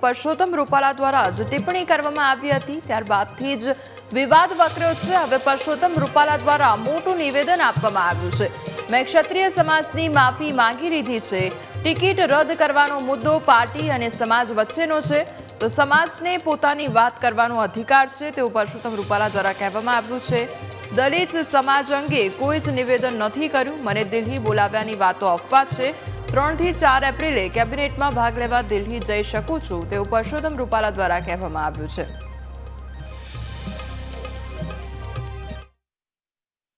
પરસોત્તમ રૂપાલા દ્વારા જ ટિપ્પણી કરવામાં આવી હતી. ત્યારબાદથી જ વિવાદ વકર્યો છે. હવે પરસોત્તમ રૂપાલા દ્વારા મોટું નિવેદન આપવામાં આવ્યું છે. મેં ક્ષત્રિય સમાજની માફી માંગી લીધી છે. ટિકિટ રદ કરવાનો મુદ્દો પાર્ટી અને સમાજ વચ્ચેનો છે. તો સમાજને પોતાની વાત કરવાનો અધિકાર છે તેવું પરસોત્તમ રૂપાલા દ્વારા કહેવામાં આવ્યું છે. દલિત સમાજ અંગે કોઈ જ નિવેદન નથી કર્યું. મને દિલ્હી બોલાવ્યાની વાતો અફવા છે. ત્રણથી ચાર એપ્રિલે કેબિનેટમાં ભાગ લેવા દિલ્હી જઈ શકું છું, તેવું પરસોત્તમ રૂપાલા દ્વારા કહેવામાં આવ્યું છે.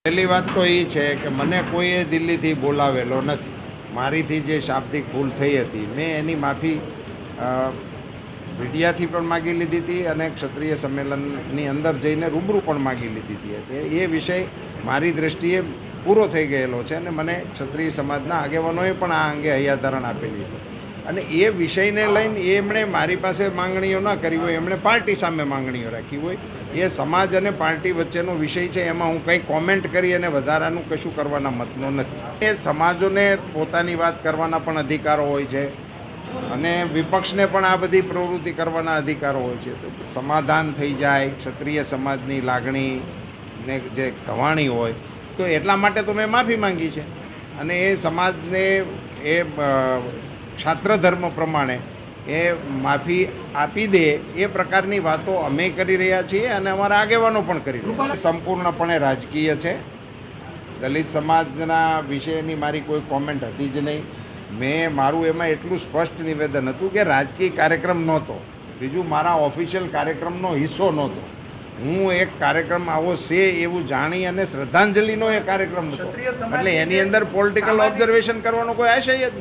પહેલી વાત તો એ છે કે મને કોઈએ દિલ્હીથી બોલાવેલો નથી. મારીથી જે શાબ્દિક ભૂલ થઈ હતી, મેં એની માફી મીડિયાથી પણ માગી લીધી હતી અને ક્ષત્રિય સંમેલનની અંદર જઈને રૂબરૂ પણ માગી લીધી હતી. એ વિષય મારી દૃષ્ટિએ પૂરો થઈ ગયેલો છે અને મને ક્ષત્રિય સમાજના આગેવાનોએ પણ આ અંગે હૈયાધારણ આપેલી અને એ વિષયને લઈને એમણે મારી પાસે માંગણીઓ ના કરી હોય, એમણે પાર્ટી સામે માંગણીઓ રાખી હોય, એ સમાજ અને પાર્ટી વચ્ચેનો વિષય છે, એમાં હું કંઈ કોમેન્ટ કરી અને વધારાનું કશું કરવાના મતનો નથી. એ સમાજોને પોતાની વાત કરવાના પણ અધિકારો હોય છે અને વિપક્ષને પણ આ બધી પ્રવૃત્તિ કરવાના અધિકારો હોય છે. તો સમાધાન થઈ જાય, ક્ષત્રિય સમાજની લાગણી ને જે કવાણી હોય તો એટલા માટે તો મેં માફી માંગી છે. અને એ સમાજને એ અ, ધર્મ પ્રમાણે એ માફી આપી દે એ પ્રકારની વાતો અમે કરી રહ્યા છીએ અને અમારા આગેવાનો પણ કરી રહ્યા સંપૂર્ણપણે રાજકીય છે. દલિત સમાજના વિશેની મારી કોઈ કોમેન્ટ હતી જ નહીં. મેં મારું એમાં એટલું સ્પષ્ટ નિવેદન હતું કે રાજકીય કાર્યક્રમ નહોતો. બીજું મારા ઓફિશિયલ કાર્યક્રમનો હિસ્સો નહોતો. હું એક કાર્યક્રમ આવો છે એવું જાણી અને શ્રદ્ધાંજલિનો એ કાર્યક્રમ હતો. એટલે એની અંદર પોલિટિકલ ઓબ્ઝર્વેશન કરવાનો કોઈ આશય જ ના.